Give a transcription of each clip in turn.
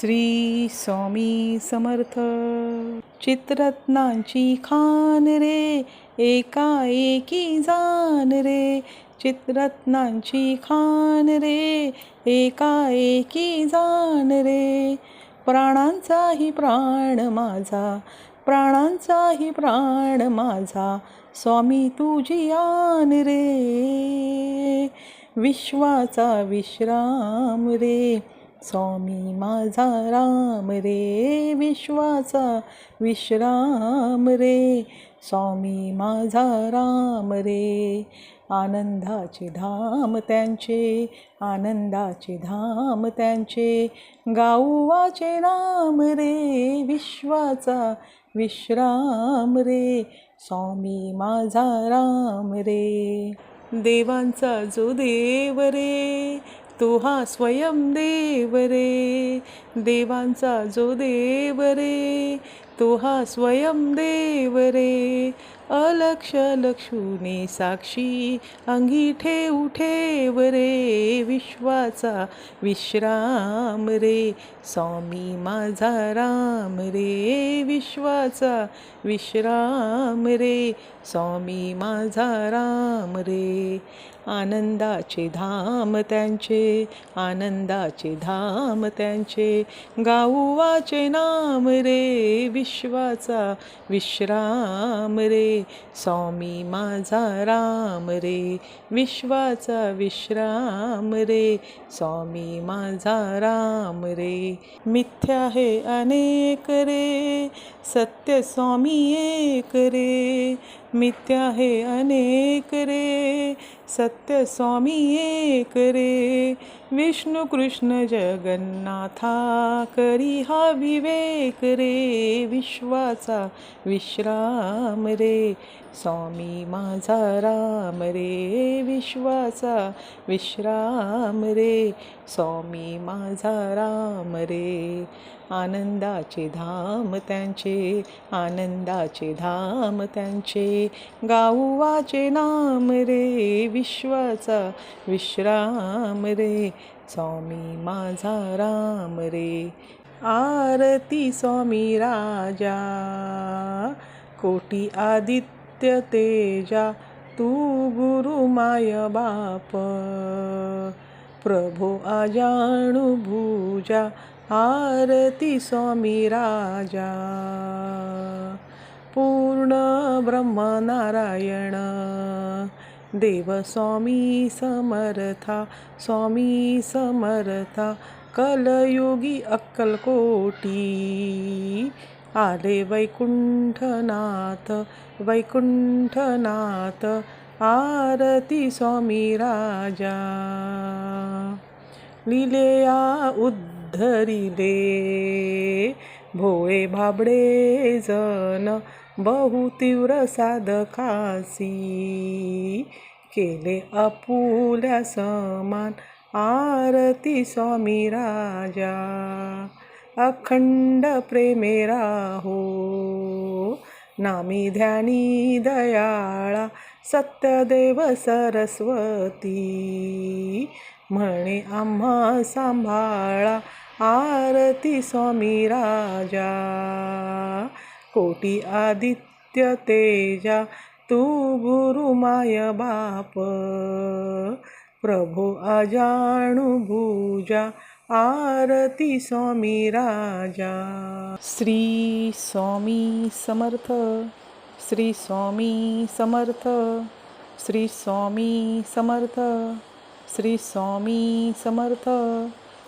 श्री स्वामी समर्थ. चित्ररत्नांची खान रे एकाएकी जान रे. चित्ररत्नांची खान रे एकाएकी जान रे. प्राणांचाही प्राण माझा प्राणांचाही प्राण माझा. स्वामी तुझी आन रे विश्वाचा विश्राम रे. स्वामी माझा राम रे विश्वाचा विश्राम रे. स्वामी माझा राम रे आनंदाचे धाम त्यांचे आनंदाचे धाम त्यांचे. गाऊवाचे नाम रे विश्वाचा विश्राम रे. स्वामी माझा राम रे. देवांचा जो देव रे तो हा स्वयं देव रे. देवांचा जो देव रे तो हा स्वयं देव रे. अलक्ष लक्षुने साक्षी अंगी ठेवू ठेव रे विश्वाचा विश्राम रे. स्वामी माझा राम रे विश्वाचा विश्राम रे. स्वामी माझा राम रे. आनंदाचे धाम त्यांचे आनंदाचे धाम त्यांचे. गाऊवाचे नाम रे विश्वाचा विश्राम रे. स्वामी माझा राम रे विश्वाचा विश्राम रे स्वामी माझा राम रे. मिथ्या हे अनेक रे सत्य स्वामी एक रे मिथ्या हे अनेक रे सत्य स्वामी एक रे विष्णू कृष्ण जगन्नाथा करी हा विवेक रे विश्वाचा विश्राम रे स्वामी माझा राम रे विश्वाचा विश्राम रे स्वामी माझा राम रे आनंदाचे धाम त्यांचे आनंदाचे धाम त्यांचे. गाऊवाचे नाम रे विश्वाचा विश्राम रे. स्वामी माझा राम रे. आरती स्वामी राजा. कोटी आदित्य तेजा. तू गुरु माय बाप. प्रभो अजाणु भुजा. आरती स्वामी राजा पूर्ण ब्रह्मनारायण देव स्वामी समर्था स्वामी समर्था कलयुगी अक्कलकोटी आले वैकुंठनाथ वैकुंठनाथ आरती स्वामी राजा लिलेया धरिले. भोळे भाबडे जन बहु तीव्र साधकासी केले आपुल्या समान आरती स्वामी राजा. अखंड प्रेमे राहो नामी ध्यानी दयाळा सत्यदेव सरस्वती. म्हणे आम्हा सांभाळा आरती स्वामी राजा कोटी आदित्य तेजा तू गुरु माय बाप प्रभो अजाणुभुजा आरती स्वामी राजा। श्री स्वामी समर्थ श्री स्वामी समर्थ श्री स्वामी समर्थ श्री स्वामी समर्थ।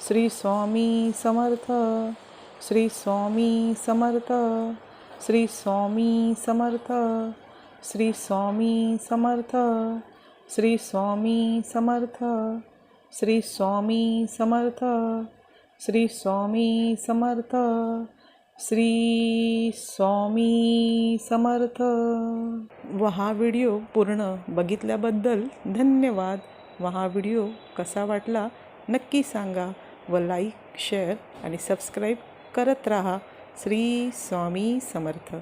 श्री स्वामी समर्थ श्री स्वामी समर्थ श्री स्वामी समर्थ श्री स्वामी समर्थ श्री स्वामी समर्थ श्री स्वामी समर्थ श्री स्वामी समर्थ श्री स्वामी समर्थ. व हा व्हिडिओ पूर्ण बघितल्याबद्दल धन्यवाद. व हा व्हिडिओ कसा वाटला नक्की सांगा. व लाईक शेअर आणि सबस्क्राईब करत राहा. श्री स्वामी समर्थ.